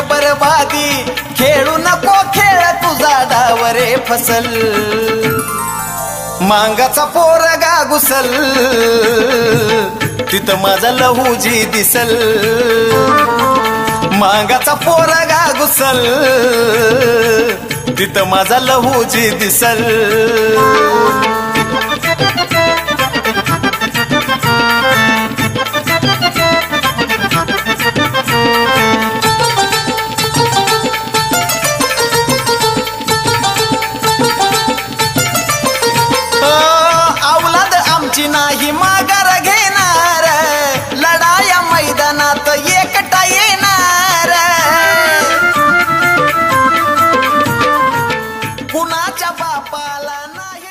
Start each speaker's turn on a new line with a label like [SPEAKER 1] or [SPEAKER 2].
[SPEAKER 1] बरबादी. खेळू नको खेळ तुझा डावरे फसल. मांगाचा पोरगा घुसल तिथं माझा लहूजी दिसल. मांगाचा पोरगा घुसल तिथं माझा लहूजी दिसल. एकटा येणार कुणाच्या बापाला नाही